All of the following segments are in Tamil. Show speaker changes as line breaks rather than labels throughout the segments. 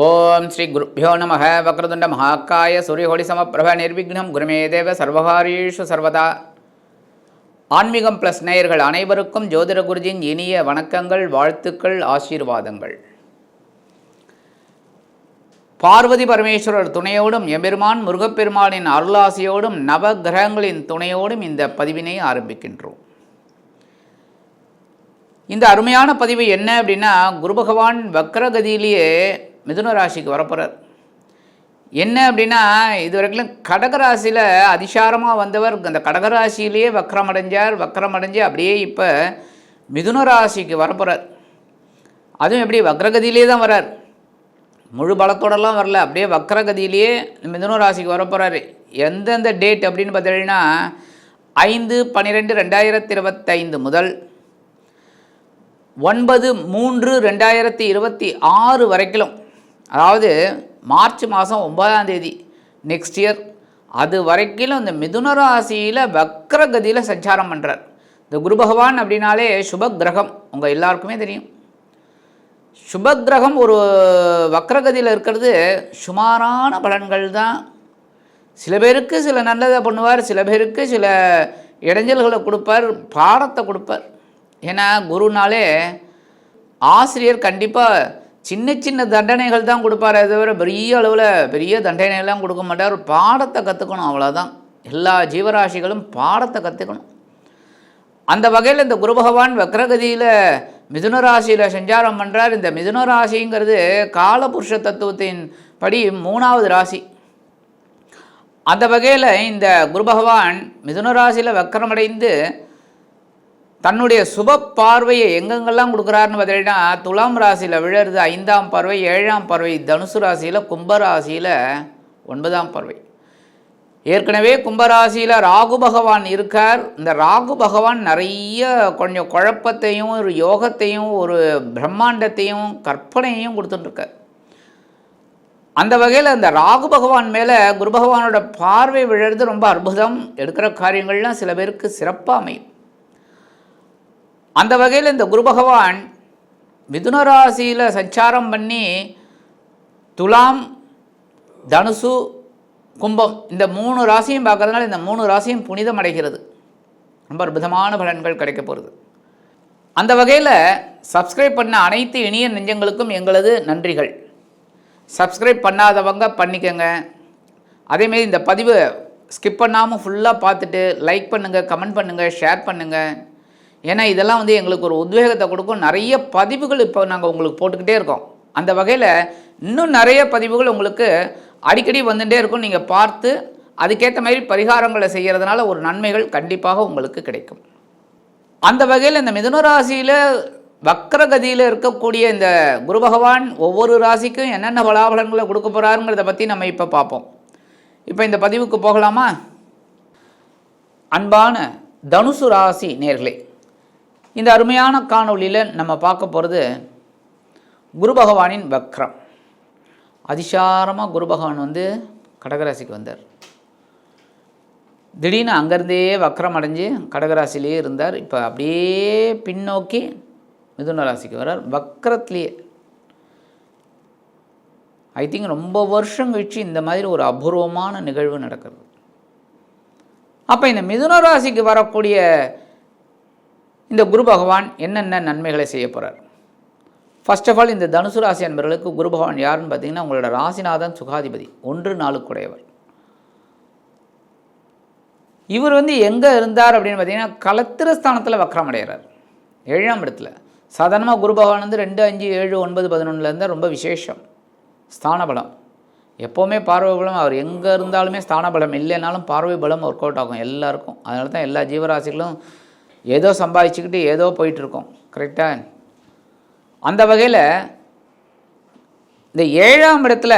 ஓம் ஸ்ரீ குருப்பியோ நம வக்ரதுண்ட மகாக்காய சூரியகோடி சமப்பிரப நிர்விக்னம். குருமே தேவ சர்வகாரீஷு சர்வதா. ஆன்மீகம் ப்ளஸ் நேயர்கள் அனைவருக்கும் ஜோதிட குருஜின் இனிய வணக்கங்கள் வாழ்த்துக்கள் ஆசீர்வாதங்கள். பார்வதி பரமேஸ்வரர் துணையோடும் எம்பெருமான் முருகப்பெருமானின் அருளாசியோடும் நவ கிரகங்களின் துணையோடும் இந்த பதிவினை ஆரம்பிக்கின்றோம். இந்த அருமையான பதிவு என்ன அப்படின்னா குரு பகவான் வக்ரகதியிலேயே மிதுன ராசிக்கு வரப்போகிறார் என்ன அப்படின்னா இது வரைக்கும் கடகராசியில் அதிசாரமாக வந்தவர் அந்த கடகராசியிலேயே வக்ரம் அடைஞ்சார் வக்ரம் அடைஞ்சு அப்படியே இப்போ மிதுன ராசிக்கு வரப்போகிறார் அதுவும் எப்படி வக்ரகதியிலே தான் வரார். முழு பலத்தோடலாம் வரல அப்படியே வக்ரகதியிலேயே மிதுன ராசிக்கு வரப்போகிறாரு எந்தெந்த டேட் அப்படின்னு பார்த்தீங்கன்னா ஐந்து பன்னிரெண்டு ரெண்டாயிரத்தி இருபத்தைந்து முதல் ஒன்பது மூன்று ரெண்டாயிரத்தி இருபத்தி ஆறு வரைக்கும் அதாவது மார்ச் மாதம் ஒன்பதாம் தேதி நெக்ஸ்ட் இயர் அது வரைக்கும் இந்த மிதுன ராசியில் வக்ரகதியில் சஞ்சாரம் பண்ணுறார் இந்த குரு பகவான் அப்படின்னாலே சுப கிரகம் உங்கள் எல்லாருக்குமே தெரியும். சுப கிரகம் ஒரு வக்ரகதியில் இருக்கிறது சுமாரான பலன்கள் தான். சில பேருக்கு சில நல்லதை பண்ணுவார் சில பேருக்கு சில இடைஞ்சல்களை கொடுப்பார் பாடத்தை கொடுப்பார். ஏன்னா குருனாலே ஆசிரியர் கண்டிப்பாக சின்ன சின்ன தண்டனைகள் தான் கொடுப்பாரே தவிர பெரிய அளவில் பெரிய தண்டனைகள்லாம் கொடுக்க மாட்டார். பாடத்தை கற்றுக்கணும் அவ்வளோதான் எல்லா ஜீவராசிகளும் பாடத்தை கற்றுக்கணும் அந்த வகையில் இந்த குரு பகவான் வக்ரகதியில் மிதுன ராசியில் சஞ்சாரம் பண்ணுறார் இந்த மிதுன ராசிங்கிறது காலபுருஷ தத்துவத்தின் படி மூணாவது ராசி. அந்த வகையில் இந்த குரு பகவான் மிதுன ராசியில் வக்கரமடைந்து தன்னுடைய சுப பார்வையை எங்கெங்கெல்லாம் கொடுக்குறாருன்னு பார்த்தீங்கன்னா துலாம் ராசியில் விழருது ஐந்தாம் பார்வை ஏழாம் பார்வை தனுசு ராசியில் கும்பராசியில் ஒன்பதாம் பார்வை. ஏற்கனவே கும்பராசியில் ராகு பகவான் இருக்கார். இந்த ராகு பகவான் நிறைய கொஞ்சம் குழப்பத்தையும் ஒரு யோகத்தையும் ஒரு பிரம்மாண்டத்தையும் கற்பனையையும் கொடுத்துட்டுருக்கார். அந்த வகையில் அந்த ராகு பகவான் மேலே குரு பகவானோட பார்வை விழுறது ரொம்ப அற்புதம். எடுக்கிற காரியங்கள்லாம் சில பேருக்கு சிறப்பாக அமையும். அந்த வகையில் இந்த குரு பகவான் மிதுன ராசியில் சஞ்சாரம் பண்ணி துலாம் தனுசு கும்பம் இந்த மூணு ராசியும் பார்க்கறதுனால இந்த மூணு ராசியும் புனிதம் அடைகிறது. ரொம்ப அற்புதமான பலன்கள் கிடைக்க போகிறது அந்த வகையில் சப்ஸ்கிரைப் பண்ண அனைத்து இனிய நெஞ்சங்களுக்கும் எங்களது நன்றிகள். சப்ஸ்கிரைப் பண்ணாதவங்க பண்ணிக்கோங்க. அதேமாரி இந்த பதிவு ஸ்கிப் பண்ணாமல் ஃபுல்லாக பார்த்துட்டு லைக் பண்ணுங்கள் கமெண்ட் பண்ணுங்கள் ஷேர் பண்ணுங்கள் ஏன்னா இதெல்லாம் வந்து எங்களுக்கு ஒரு உத்வேகத்தை கொடுக்கும். நிறைய பதிவுகள் இப்போ நாங்கள் உங்களுக்கு போட்டுக்கிட்டே இருக்கோம். அந்த வகையில் இன்னும் நிறைய பதிவுகள் உங்களுக்கு அடிக்கடி வந்துகிட்டே இருக்கும். நீங்கள் பார்த்து அதுக்கேற்ற மாதிரி பரிகாரங்களை செய்கிறதுனால ஒரு நன்மைகள் கண்டிப்பாக உங்களுக்கு கிடைக்கும். அந்த வகையில் இந்த மிதுனராசியில் வக்ரகதியில் இருக்கக்கூடிய இந்த குரு பகவான் ஒவ்வொரு ராசிக்கும் என்னென்ன பலாபலன்களை கொடுக்க போகிறாருங்கிறத பற்றி நம்ம இப்போ பார்ப்போம். இப்போ இந்த பதிவுக்கு போகலாமா? அன்பான தனுசு ராசி நேர்களே இந்த அருமையான காணொளியில் நம்ம பார்க்க போகிறது குரு பகவானின் வக்ரம். அதிசாரமாக குரு பகவான் வந்து கடகராசிக்கு வந்தார். திடீர்னு அங்கேருந்தே வக்ரம் அடைஞ்சு கடகராசிலேயே இருந்தார். இப்போ அப்படியே பின்னோக்கி மிதுன ராசிக்கு வர்றார் வக்ரத்துலேயே. ஐ திங்க் ரொம்ப வருஷம் கழிச்சு இந்த மாதிரி ஒரு அபூர்வமான நிகழ்வு நடக்கிறது. அப்போ இந்த மிதுன ராசிக்கு வரக்கூடிய இந்த குரு பகவான் என்னென்ன நன்மைகளை செய்ய போகிறார் ஃபர்ஸ்ட் ஆஃப் ஆல் இந்த தனுசு ராசி என்பவர்களுக்கு குரு பகவான் யாருன்னு பார்த்தீங்கன்னா உங்களோட ராசிநாதன் சுகாதிபதி ஒன்று நாளுக்குடையவர் இவர் வந்து எங்கே இருந்தார் அப்படின்னு பார்த்தீங்கன்னா கலத்திரஸ்தானத்தில் ஸ்தானத்தில் அடைகிறார். ஏழாம் இடத்துல. சாதாரணமாக குரு பகவான் வந்து ரெண்டு அஞ்சு ஏழு ஒன்பது பதினொன்றில் இருந்தால் ரொம்ப விசேஷம். ஸ்தான பலம் எப்போவுமே பார்வை பலம் அவர் எங்கே இருந்தாலுமே ஸ்தான பலம் இல்லைனாலும் பார்வை பலம் ஒர்க் அவுட் ஆகும் எல்லாருக்கும். அதனால தான் எல்லா ஜீவராசிகளும் ஏதோ சம்பாதிச்சுக்கிட்டு ஏதோ போயிட்டுருக்கோம் கரெக்டாக அந்த வகையில் இந்த ஏழாம் இடத்துல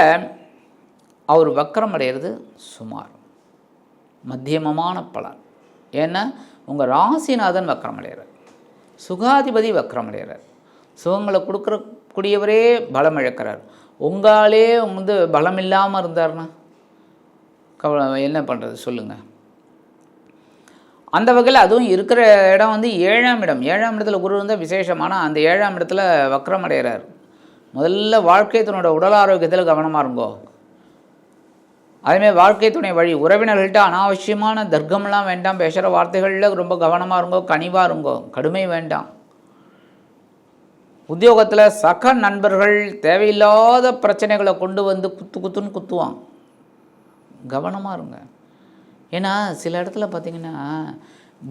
அவர் வக்கரம் அடைகிறது சுமார் மத்தியமமான பலன். ஏன்னா உங்கள் ராசிநாதன் வக்கரம் அடைகிறார் சுகாதிபதி வக்கரம் அடைகிறார் சுகங்களை கொடுக்கக்கூடியவரே பலம் இழக்கிறார். உங்களாலே வந்து பலம் இல்லாமல் இருந்தார்னா கவலை என்ன பண்ணுறது சொல்லுங்கள் அந்த வகையில் அதுவும் இருக்கிற இடம் வந்து ஏழாம் இடம். ஏழாம் இடத்துல குரு இருந்தால் விசேஷமான அந்த ஏழாம் இடத்துல வக்ரம் அடைகிறார். முதல்ல வாழ்க்கை துணையோட உடல் ஆரோக்கியத்தில் கவனமாக இருங்கோ. அதேமாதிரி வாழ்க்கை துணை வழி உறவினர்கள்ட்ட அனாவசியமான தர்க்கம்லாம் வேண்டாம். பேசுகிற வார்த்தைகளில் ரொம்ப கவனமாக இருங்கோ. கனிவாக இருங்கோ. கடுமை வேண்டாம். உத்தியோகத்தில் சக நண்பர்கள் தேவையில்லாத பிரச்சனைகளை கொண்டு வந்து குத்து குத்துன்னு குத்துவான். கவனமாக இருங்க. ஏன்னா சில இடத்துல பார்த்தீங்கன்னா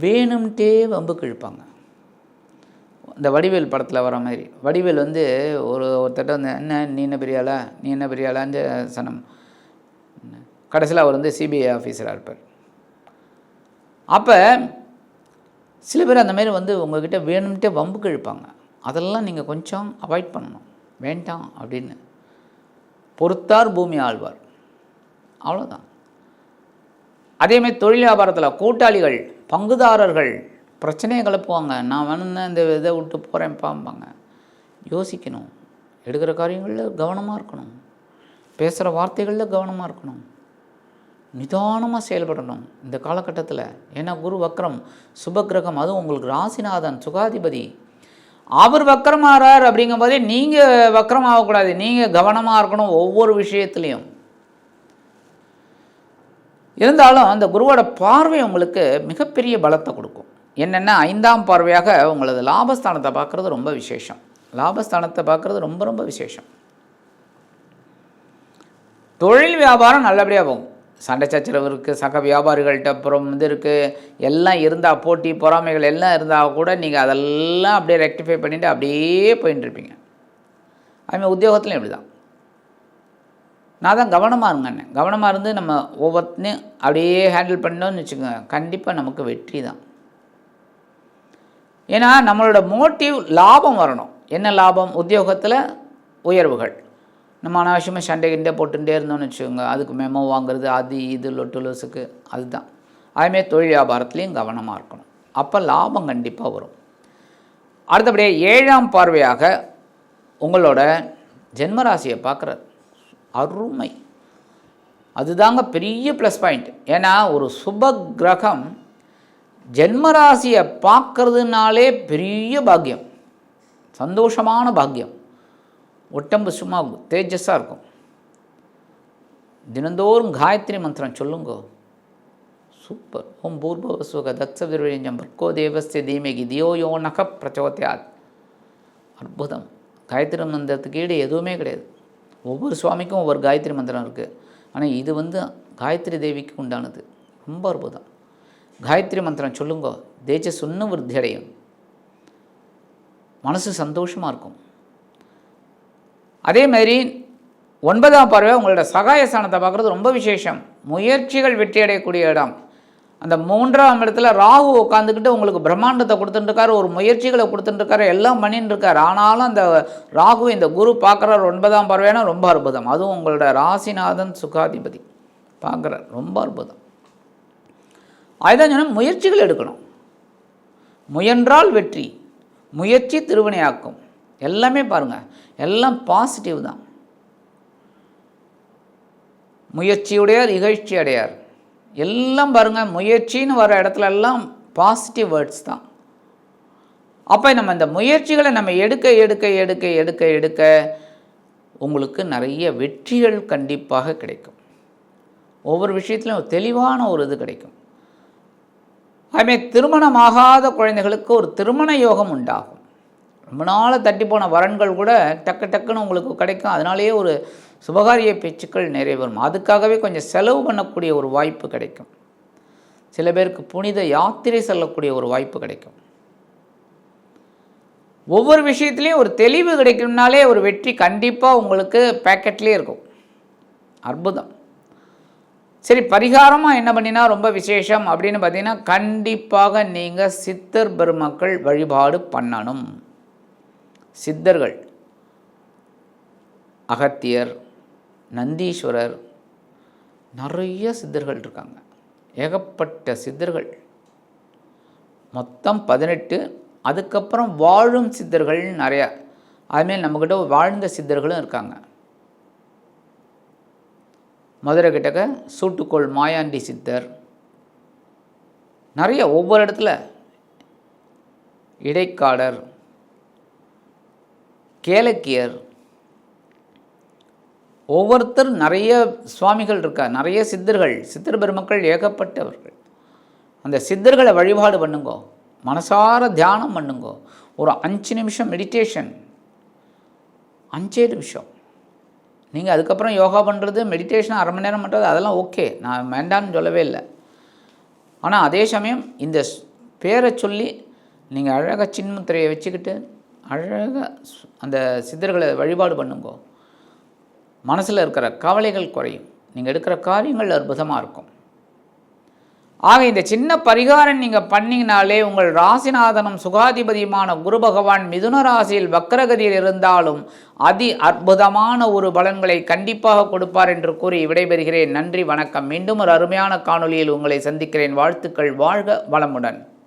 வேணும்ட்டே வம்புக்கு இழுப்பாங்க இந்த வடிவேல் படத்தில் வர மாதிரி. வடிவேல் வந்து ஒரு ஒருத்தட்ட வந்து என்ன நீ என்ன பெரியாளா? நீ என்ன பெரியாளான்னு சனம். கடைசியில் அவர் வந்து சிபிஐ ஆஃபீஸராக இருப்பார். அப்போ சில பேர் அந்த மாதிரி வந்து உங்ககிட்ட வேணும்ட்டே வம்புக்கு இழுப்பாங்க அதெல்லாம் நீங்கள் கொஞ்சம் அவாய்ட் பண்ணணும். வேண்டாம் அப்படின்னு பொறுத்தார் பூமி ஆழ்வார். அவ்வளோதான் அதேமாதிரி தொழில் வியாபாரத்தில் கூட்டாளிகள் பங்குதாரர்கள் பிரச்சனையை கிளப்புவாங்க நான் வேணும்னா இந்த இதை விட்டு போகிறேன் பாம்பாங்க யோசிக்கணும். எடுக்கிற காரியங்களில் கவனமாக இருக்கணும். பேசுகிற வார்த்தைகளில் கவனமாக இருக்கணும். நிதானமாக செயல்படணும் இந்த காலகட்டத்தில். ஏன்னா குரு வக்ரம் சுபக்கிரகம் அதுவும் உங்களுக்கு ராசிநாதன் சுகாதிபதி. அவர் வக்கரமாறார் அப்படிங்கும்போதே நீங்கள் வக்கரம் ஆகக்கூடாது. நீங்கள் கவனமாக இருக்கணும் ஒவ்வொரு விஷயத்துலேயும். இருந்தாலும் அந்த குருவோட பார்வை உங்களுக்கு மிகப்பெரிய பலத்தை கொடுக்கும். என்னென்ன ஐந்தாம் பார்வையாக உங்களது லாபஸ்தானத்தை பார்க்குறது ரொம்ப விசேஷம். லாபஸ்தானத்தை பார்க்குறது ரொம்ப ரொம்ப விசேஷம். தொழில் வியாபாரம் நல்லபடியாக போகும். சண்டை சச்சரவு இருக்குது சக வியாபாரிகள்கிட்ட அப்புறம் இது இருக்குது எல்லாம் இருந்தால் போட்டி பொறாமைகள் எல்லாம் இருந்தால் கூட நீங்கள் அதெல்லாம் அப்படியே ரெக்டிஃபை பண்ணிவிட்டு அப்படியே போயின்னு இருப்பீங்க அதுமாதிரி உத்தியோகத்துலையும் இப்படி தான் நான் தான் கவனமாக இருங்கண்ணே கவனமாக இருந்து நம்ம ஒவ்வொருத்தையும் அப்படியே ஹேண்டில் பண்ணோன்னு வச்சுக்கோங்க. கண்டிப்பாக நமக்கு வெற்றி தான். ஏன்னா நம்மளோட மோட்டிவ் லாபம் வரணும். என்ன லாபம்? உத்தியோகத்தில் உயர்வுகள். நம்ம அனாவசியமாக சண்டை கிண்டே போட்டுகிட்டே இருந்தோம்னு வச்சுக்கோங்க. அதுக்கு மெமோ வாங்குறது அது இது லொட்டு லொசுக்கு அதுதான். அதுமாரி தொழில் வியாபாரத்துலேயும் கவனமாக இருக்கணும். அப்போ லாபம் கண்டிப்பாக வரும். அடுத்தபடியாக ஏழாம் பார்வையாக உங்களோட ஜென்மராசியை பார்க்குறது அருமை. அதுதாங்க பெரிய ப்ளஸ் பாயிண்ட் ஏன்னா ஒரு சுப கிரகம் ஜென்மராசியை பார்க்கறதுனாலே பெரிய பாக்கியம். சந்தோஷமான பாக்கியம். ஒட்டம்பு சும்மா தேஜஸாக இருக்கும். தினந்தோறும் காயத்ரி மந்திரம் சொல்லுங்க. சூப்பர். ஓம் பூர்வசுக தத்சவிரஞ்சம் பர்கோ தேவஸ்ய தீமகி தியோ யோ நக பிரச்சோத்தியாத் அற்புதம். காயத்ரி மந்திரத்துக்கு ஈடு எதுவுமே கிடையாது. ஒவ்வொரு சுவாமிக்கும் ஒவ்வொரு காயத்ரி மந்திரம் இருக்குது ஆனால் இது வந்து காயத்ரி தேவிக்கு உண்டானது. ரொம்ப அற்புதம். காயத்ரி மந்திரம் சொல்லுங்க. தேஜஸ் இன்னும் விருத்தி அடையும். மனசு சந்தோஷமாக இருக்கும். அதே மாதிரி ஒன்பதாம் பார்வை உங்களோட சகாயஸ்தானத்தை பார்க்குறது ரொம்ப விசேஷம். முயற்சிகள் வெற்றி அடையக்கூடிய இடம். அந்த மூன்றாம் இடத்துல ராகு உட்காந்துக்கிட்டு உங்களுக்கு பிரம்மாண்டத்தை கொடுத்துட்டுருக்காரு ஒரு முயற்சிகளை கொடுத்துட்டுருக்காரு எல்லாம் பண்ணிட்டு இருக்காரு ஆனாலும் அந்த ராகு இந்த குரு பார்க்குறார் ஒன்பதாம் பார்வையான ரொம்ப அற்புதம். அதுவும் உங்களோட ராசிநாதன் சுகாதிபதி பார்க்குறார் ரொம்ப அற்புதம். அதுதான் சொன்னால் முயற்சிகள் எடுக்கணும். முயன்றால் வெற்றி முயற்சி திருவினையாக்கும். எல்லாமே பாருங்கள் எல்லாம் பாசிட்டிவ் தான். முயற்சியுடையார் இகழ்ச்சி அடையார். எல்லாம் பாருங்கள் முயற்சின்னு வர இடத்துல எல்லாம் பாசிட்டிவ் வேர்ட்ஸ் தான். அப்போ நம்ம இந்த முயற்சிகளை நம்ம எடுக்க எடுக்க எடுக்க எடுக்க எடுக்க உங்களுக்கு நிறைய வெற்றிகள் கண்டிப்பாக கிடைக்கும். ஒவ்வொரு விஷயத்துலையும் தெளிவான ஒரு இது கிடைக்கும். அதுமாரி திருமணமாகாத குழந்தைகளுக்கு ஒரு திருமண யோகம் உண்டாகும். ரொம்ப நாள் தட்டி போன வரன்கள் கூட டக்கு டக்குன்னு உங்களுக்கு கிடைக்கும். அதனாலேயே ஒரு சுபகாரிய பேச்சுக்கள் நிறைவேறும் அதுக்காகவே கொஞ்சம் செலவு பண்ணக்கூடிய ஒரு வாய்ப்பு கிடைக்கும். சில பேருக்கு புனித யாத்திரை செல்லக்கூடிய ஒரு வாய்ப்பு கிடைக்கும். ஒவ்வொரு விஷயத்துலேயும் ஒரு தெளிவு கிடைக்கும்னாலே ஒரு வெற்றி கண்டிப்பாக உங்களுக்கு பேக்கெட்லேயே இருக்கும். அற்புதம். சரி பரிகாரமாக என்ன பண்ணினா ரொம்ப விசேஷம் அப்படின்னு பார்த்தீங்கன்னா கண்டிப்பாக நீங்கள் சித்தர் பெருமக்கள் வழிபாடு பண்ணணும். சித்தர்கள் அகத்தியர் நந்தீஸ்வரர் நிறைய சித்தர்கள் இருக்காங்க. ஏகப்பட்ட சித்தர்கள். மொத்தம் பதினெட்டு. அதுக்கப்புறம் வாழும் சித்தர்கள் நிறையா. அதுமாரி நம்மக்கிட்ட வாழ்ந்த சித்தர்களும் இருக்காங்க. மதுரை கிட்டக்க சூட்டுக்கோள் மாயாண்டி சித்தர். நிறைய ஒவ்வொரு இடத்துல இடைக்காடர் கேலக்கியர் ஒவ்வொருத்தர் நிறைய சுவாமிகள் இருக்கா நிறைய சித்தர்கள் சித்தர் பெருமக்கள் ஏகப்பட்டவர்கள். அந்த சித்தர்களை வழிபாடு பண்ணுங்கோ. மனசார தியானம் பண்ணுங்கோ. ஒரு அஞ்சு நிமிஷம் மெடிடேஷன் அஞ்சே நிமிஷம். நீங்கள் அதுக்கப்புறம் யோகா பண்ணுறது மெடிடேஷன் அரை மணி நேரம் பண்ணுறது அதெல்லாம் ஓகே நான் வேண்டான்னு சொல்லவே இல்லை. ஆனால் அதே சமயம் இந்த பேரை சொல்லி நீங்கள் அழகாக சின்முத்திரையை வச்சுக்கிட்டு அழகாக அந்த சித்தர்களை வழிபாடு பண்ணுங்கோ. மனசில் இருக்கிற கவலைகள் குறையும். நீங்கள் எடுக்கிற காரியங்கள் அற்புதமாக இருக்கும். ஆக இந்த சின்ன பரிகாரம் நீங்கள் பண்ணிங்கனாலே உங்கள் ராசிநாதனும் சுகாதிபதியுமான குரு பகவான் மிதுன ராசியில் வக்கரகதியில் இருந்தாலும் அதி அற்புதமான ஒரு பலன்களை கண்டிப்பாக கொடுப்பார் என்று கூறி விடைபெறுகிறேன். நன்றி வணக்கம். மீண்டும் ஒரு அருமையான காணொளியில் உங்களை சந்திக்கிறேன். வாழ்த்துக்கள். வாழ்க வளமுடன்.